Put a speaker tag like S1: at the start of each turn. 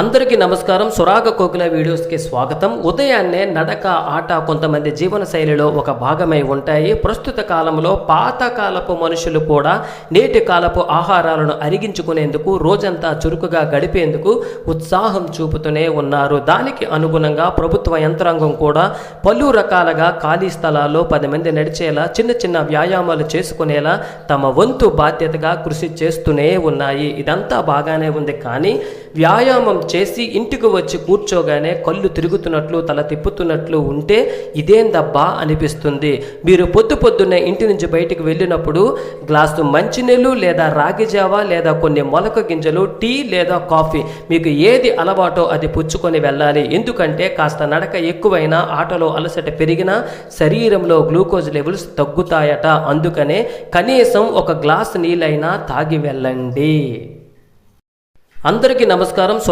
S1: అందరికీ నమస్కారం. సురాగ కోకిల వీడియోస్కి స్వాగతం. ఉదయాన్నే నడక ఆట కొంతమంది జీవన శైలిలో ఒక భాగమై ఉంటాయి. ప్రస్తుత కాలంలో పాతకాలపు మనుషులు కూడా నేటి కాలపు ఆహారాలను అరిగించుకునేందుకు రోజంతా చురుకుగా గడిపేందుకు ఉత్సాహం చూపుతూనే ఉన్నారు. దానికి అనుగుణంగా ప్రభుత్వ యంత్రాంగం కూడా పలు రకాలుగా ఖాళీ స్థలాల్లో పది మంది నడిచేలా చిన్న చిన్న వ్యాయామాలు చేసుకునేలా తమ వంతు బాధ్యతగా కృషి చేస్తూనే ఉన్నాయి. ఇదంతా బాగానే ఉంది కానీ వ్యాయామం చేసి ఇంటికి వచ్చి కూర్చోగానే కళ్ళు తిరుగుతున్నట్లు తల తిప్పుతున్నట్లు ఉంటే ఇదేందబ్బా అనిపిస్తుంది. మీరు పొద్దు పొద్దున్నే ఇంటి నుంచి బయటికి వెళ్ళినప్పుడు గ్లాసు మంచినీళ్ళు లేదా రాగి జావ లేదా కొన్ని మొలక గింజలు టీ లేదా కాఫీ. మీకు ఏది అలవాటో అది పుచ్చుకొని వెళ్ళాలి. ఎందుకంటే కాస్త నడక ఎక్కువైనా ఆటలో అలసట పెరిగినా శరీరంలో గ్లూకోజ్ లెవెల్స్ తగ్గుతాయట. అందుకనే కనీసం ఒక గ్లాస్ నీళ్ళైనా తాగి వెళ్ళండి. అందరికీ నమస్కారం.